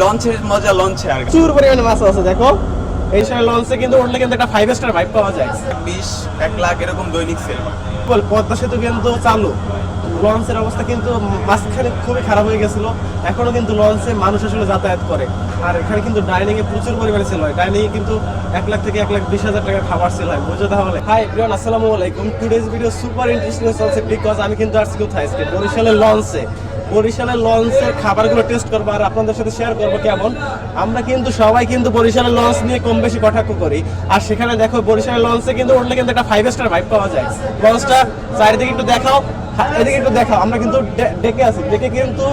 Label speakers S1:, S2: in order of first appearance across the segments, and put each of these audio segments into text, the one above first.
S1: লঞ্চের মজা লঞ্চে আর।
S2: প্রচুর পরিমাণে মাছ আছে দেখো। এই সময় লঞ্চে কিন্তু উঠলে কিন্তু একটা ফাইভ স্টার ভাইব পাওয়া যায়।
S1: বিশ এক লাখ এরকম দৈনিক সেল
S2: বল পদ্মা সেতু কিন্তু চালু। লঞ্চের অবস্থা কিন্তু মাঝখানে খুবই খারাপ হয়ে গেছিল। এখনও কিন্তু লঞ্চে মানুষ আসলে যাতায়াত করে। আর এখানে কিন্তু ডাইনিং এ প্রচুর পরিমাণে সেল হয়। ডাইনিং এ কিন্তু এক লাখ থেকে এক লাখ বিশ হাজার টাকার খাবার সেল হয়। বুঝো তাহলে? হাই প্রিয়ন আসসালামু আলাইকুম। টুডেজ ভিডিও সুপার ইন্টারেস্টিং চলছে বিকজ আমি কিন্তু আসছি কোথায়? আজকে বরিশালের লঞ্চে বরিশালের লঞ্চের খাবারগুলো টেস্ট করব আর আপনাদের সাথে শেয়ার করব কেমন। আমরা কিন্তু সবাই কিন্তু বরিশালের লঞ্চ নিয়ে কম বেশি কটাক্ষ করি। আর সেখানে দেখো বরিশালের লঞ্চে কিন্তু উঠলে কিন্তু একটা ফাইভ স্টার ভাইব পাওয়া যায়। লঞ্চটা চারিদিকে একটু দেখাও হ্যাঁ, এদিকে একটু দেখাও। আমরা কিন্তু ডেকে আছি। ডেকে কিন্তু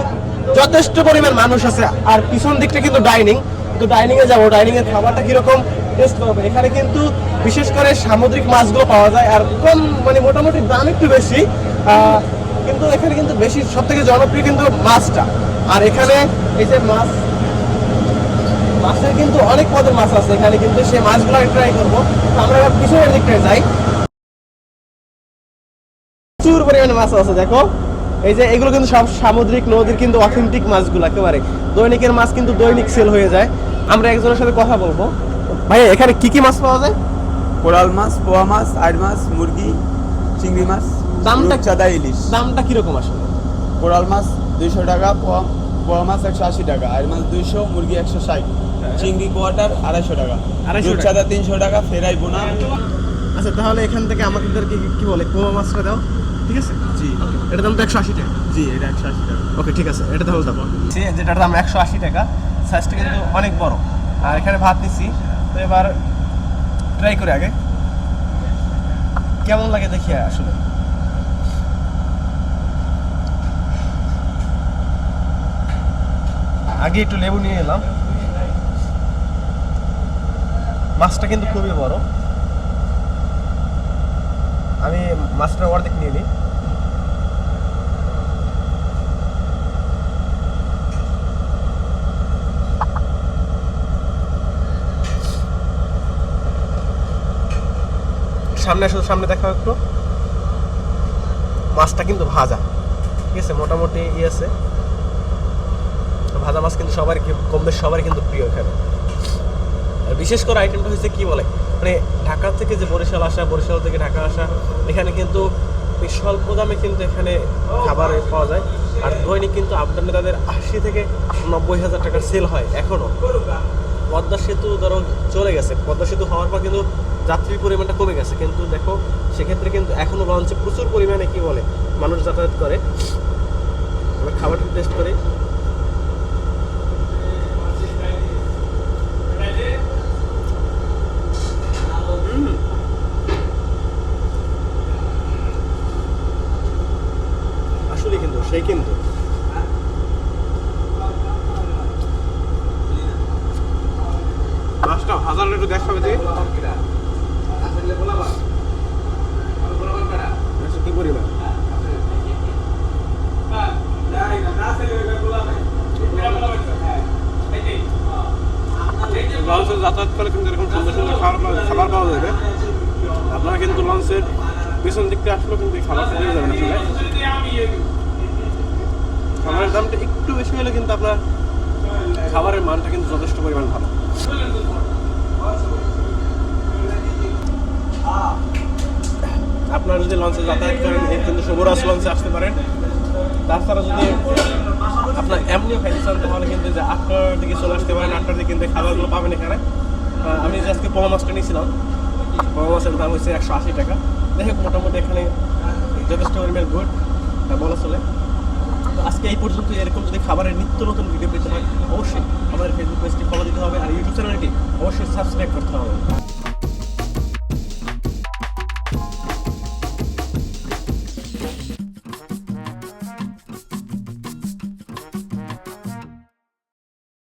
S2: যথেষ্ট পরিমাণ মানুষ আছে। আর পিছন দিকটা কিন্তু ডাইনিং তো ডাইনিং এ যাব ডাইনিং এর খাবারটা কীরকম টেস্ট করব এখানে কিন্তু বিশেষ করে সামুদ্রিক মাছগুলো পাওয়া যায়। আর কম মানে মোটামুটি দাম একটু বেশি। কিন্তু এখানে কিন্তু বেশি সব থেকে জনপ্রিয় কিন্তু মাছটা। আর এখানে এই যে মাছ, মাছের কিন্তু অনেক পদের মাছ আছে। এখানে কিন্তু সেই মাছগুলো ট্রাই করব। আমরা পিছনের দিকটায় যাই। প্রচুর পরিমাণে মাছ আছে, দেখো। এই যে এগুলো কিন্তু সব সামুদ্রিক, নদীর কিন্তু অথেন্টিক মাছগুলো, একেবারে। দৈনিকের মাছ কিন্তু দৈনিক সেল হয়ে যায়। আমরা একজনের সাথে কথা বলব। ভাই, এখানে কি কি মাছ পাওয়া যায়?
S1: কোরাল মাছ, পোয়া মাছ আড় মাছ, মুরগি, চিংড়ি মাছ।
S2: দামটা-
S1: চাদা ইলিশ।
S2: দামটা কীরকম আসলে?
S1: কোরাল মাছ দুইশো টাকা পোয়া মাছ একশো আশি টাকা আর মাছ দুইশো মুরগি একশো ষাট চিংড়ি কোয়াটার আড়াইশো টাকা।
S2: আড়াইশো।
S1: চাদা তিনশো টাকা ফেরাই বোনা।
S2: আচ্ছা তাহলে এখান থেকে আমাদেরকে কি- কি বলে? পোয়া মাছটা দাও ঠিক আছে?
S1: জি।
S2: এটা দাম তো একশো আশি টাকা।
S1: জি এটা একশো আশি টাকা।
S2: ওকে ঠিক আছে এটা তাহলে দাম যেটার দাম একশো আশি টাকা সাইজটা কিন্তু অনেক বড়। আর এখানে ভাত নিচ্ছি তো এবার ট্রাই করে আগে। কেমন লাগে দেখি আসলে? আগে একটু লেবু নিয়ে এলাম। মাছটা কিন্তু খুবই বড়। আমি মাছটা অর্ধেক নিয়ে নিই। সামনে শুধু সামনে দেখা একটু। মাছটা কিন্তু ভাজা। ঠিক আছে, মোটামুটি ই আছে। ভাজা মাছ কিন্তু সবার কম বেশ সবার কিন্তু প্রিয় এখানে। আর বিশেষ করে আইটেমটা হচ্ছে কি বলে? মানে ঢাকা থেকে যে বরিশাল আসা, বরিশাল থেকে ঢাকা আসা, এখানে কিন্তু স্বল্প দামে কিন্তু এখানে খাবার পাওয়া যায়। আর দৈনিক কিন্তু আপনার তাদের আশি থেকে নব্বই হাজার টাকার সেল হয় এখনও। পদ্মা সেতু ধরো চলে গেছে। পদ্মা সেতু হওয়ার পর কিন্তু যাত্রীর পরিমাণটা কমে গেছে। কিন্তু দেখো, সেক্ষেত্রে কিন্তু এখনও লঞ্চে প্রচুর পরিমাণে কি বলে, মানুষ যাতায়াত করে। আমরা খাবারটা টেস্ট করি। আসলে কিন্তু। মাছটা হাজার একটু দেখাবে যে আচ্ছা, কি পরিমাণ লঞ্চে যাতায়াত করে কিন্তু এরকম সুন্দর সুন্দর খাবার খাবার পাওয়া যাবে। আপনারা কিন্তু লঞ্চের পিছন দিকটা আসলেও কিন্তু খাবার পেয়ে যাবেন আসলে খাবারের দামটা একটু বেশি হলে কিন্তু আপনার খাবারের মানটা কিন্তু যথেষ্ট পরিমাণ ভালো। আপনারা যদি লঞ্চে যাতায়াত করেন এই কিন্তু শুভরাজ লঞ্চে আসতে পারেন। তাছাড়া যদি আপনার খাইতে চান, তাহলে কিন্তু যে আটটার দিকে চলে আসতে পারেন, আটটার দিকে কিন্তু খাবারগুলো পাবেন এখানে। আমি যে আজকে পোয়া মাছটা নিয়েছিলাম পোয়া মাছের দাম হচ্ছে একশো আশি টাকা। হোক, মোটামুটি এখানে যথেষ্ট পরিমাণ গুড বলা চলে। আজকে এই পর্যন্ত এরকম যদি খাবারের নিত্য নতুন ভিডিও পেতে হয়, অবশ্যই আমাদের ফেসবুক পেজটি ফলো দিতে হবে আর ইউটিউব চ্যানেলটি অবশ্যই সাবস্ক্রাইব করতে হবে।